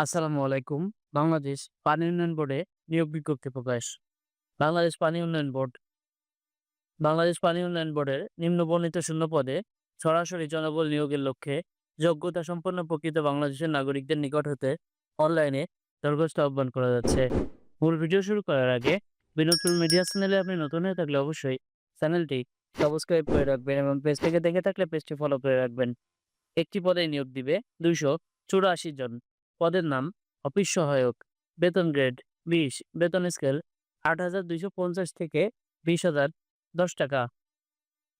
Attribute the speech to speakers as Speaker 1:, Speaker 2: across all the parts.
Speaker 1: আসসালামু আলাইকুম। বাংলাদেশ পানি উন্নয়ন বোর্ডে নিয়োগ বিজ্ঞপ্তি প্রকাশ। বাংলাদেশ পানি উন্নয়ন বোর্ড বাংলাদেশ পানি উন্নয়ন বোর্ডের নিম্ন বর্ণিত শূন্য পদে সরাসরি জনবল নিয়োগের লক্ষ্যে যোগ্যতা সম্পন্ন প্রকৃত বাংলাদেশের নাগরিকদের নিকট হতে অনলাইনে দরখাস্ত আহ্বান করা যাচ্ছে। মূল ভিডিও শুরু করার আগে বিনোদপুর মিডিয়া চ্যানেলে আপনি নতুন হয়ে থাকলে অবশ্যই চ্যানেলটি সাবস্ক্রাইব করে রাখবেন এবং পেজ থেকে দেখে থাকলে পেজটি ফলো করে রাখবেন। একটি পদে নিয়োগ দিবে দুইশো চুরাশি জন। পদের নাম অফিস সহায়ক, বেতন গ্রেড বিশ, বেতন স্কেল আট হাজার দুইশো পঞ্চাশ থেকে বিশ হাজার দশ টাকা।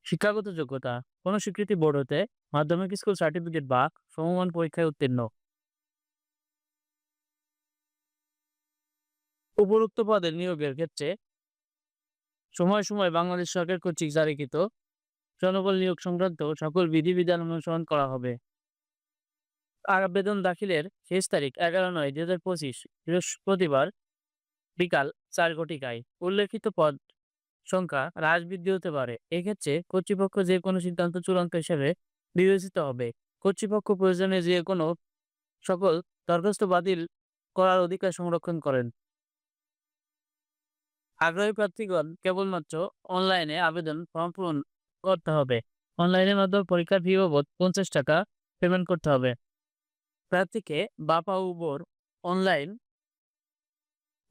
Speaker 1: শিক্ষাগত যোগ্যতা, কোনো স্বীকৃতি বোর্ড হতে মাধ্যমিক স্কুল সার্টিফিকেট বা সমমান পরীক্ষায় উত্তীর্ণ। উপরোক্ত পদে নিয়োগের ক্ষেত্রে সময় সময় বাংলাদেশ সরকার কর্তৃক জারিকৃত জনবল নিয়োগ সংক্রান্ত সকল বিধিবিধান অনুসরণ করা হবে। আবেদন দাখিলের শেষ তারিখ এগারো নয় দুই হাজার পঁচিশ, বৃহস্পতিবার বিকাল চার ঘটিকায়। উল্লেখিত পদ সংখ্যা হ্রাস বৃদ্ধি হতে পারে। এক্ষেত্রে কর্তৃপক্ষ যে কোনো সিদ্ধান্ত চূড়ান্ত হিসেবে বিবেচিত হবে। কর্তৃপক্ষ প্রয়োজনে যে কোনো সকল দরখাস্ত বাতিল করার অধিকার সংরক্ষণ করেন। আগ্রহী প্রার্থীগণ কেবলমাত্র অনলাইনে আবেদন ফর্ম পূরণ করতে হবে। অনলাইনের মাধ্যমে পরীক্ষার ফি বাবদ পঞ্চাশ টাকা পেমেন্ট করতে হবে। প্রার্থীকে বাপা উবর অনলাইন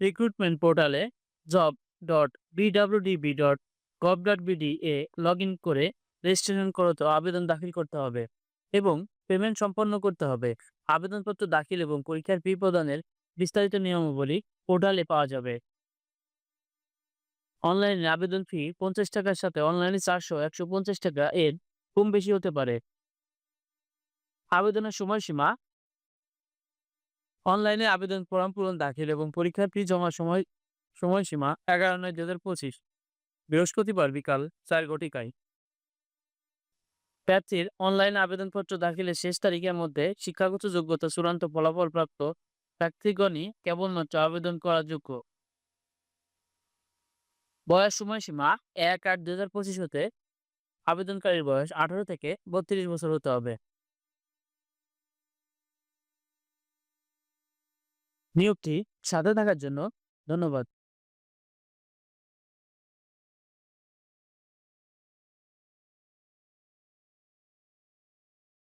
Speaker 1: রিক্রুটমেন্ট পোর্টালে job dot BWDB dot gov dot BD A log in করে রেজিস্ট্রেশন করতে আবেদন দাখিল করতে হবে এবং পেমেন্ট সম্পন্ন করতে হবে। আবেদনপত্র দাখিল এবং পরীক্ষার ফি প্রদানের বিস্তারিত নিয়মাবলী পোর্টালে পাওয়া যাবে। অনলাইনে আবেদন ফি পঞ্চাশ টাকার সাথে অনলাইনে চারশো, একশো পঞ্চাশ টাকা এর কম বেশি হতে পারে। আবেদনের সময়সীমা অনলাইনে আবেদন ফর্ম পূরণ, দাখিল এবং পরীক্ষার ফি জমা সময়, সময়সীমা এগারো নয় দু হাজার পঁচিশ। বৃহস্পতিবার বিকাল চার ঘটিকায়। প্রার্থীর অনলাইন আবেদনপত্র দাখিলের শেষ তারিখের মধ্যে শিক্ষাগত যোগ্যতা চূড়ান্ত ফলাফল প্রাপ্ত প্রার্থীগণই কেবলমাত্র আবেদন করার যোগ্য। বয়স সময়সীমা এক আট দু হাজার পঁচিশ হতে আবেদনকারীর বয়স আঠারো থেকে বত্রিশ বছর হতে হবে। নিয়োগটি সাথে থাকার জন্য ধন্যবাদ।